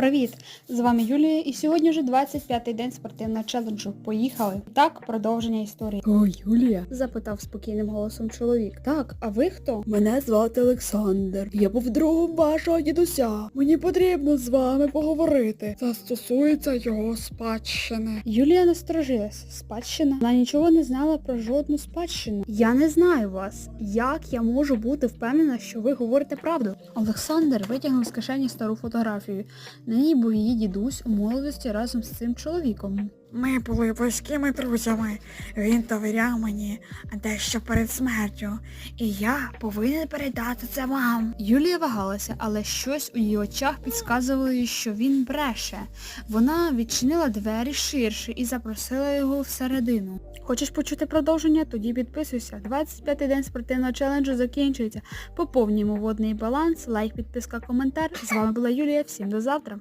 Привіт! З вами Юлія і сьогодні вже 25-й день спортивного челенджу. Поїхали. Так, продовження історії. О, Юлія. Запитав спокійним голосом чоловік. Так, а ви хто? Мене звати Олександр. Я був другом вашого дідуся. Мені потрібно з вами поговорити. Це стосується його спадщини. Юлія насторожилась. Спадщина? Вона нічого не знала про жодну спадщину. Я не знаю вас. Як я можу бути впевнена, що ви говорите правду? Олександр витягнув з кишені стару фотографію. На ній був її дідусь у молодості разом з цим чоловіком. Ми були близькими друзями. Він довіряв мені дещо перед смертю. І я повинен передати це вам. Юлія вагалася, але щось у її очах підказувало їй, що він бреше. Вона відчинила двері ширше і запросила його всередину. Хочеш почути продовження? Тоді підписуйся. 25-й день спортивного челенджу закінчується. Поповнюємо водний баланс, лайк, підписка, коментар. З вами була Юлія. Всім до завтра.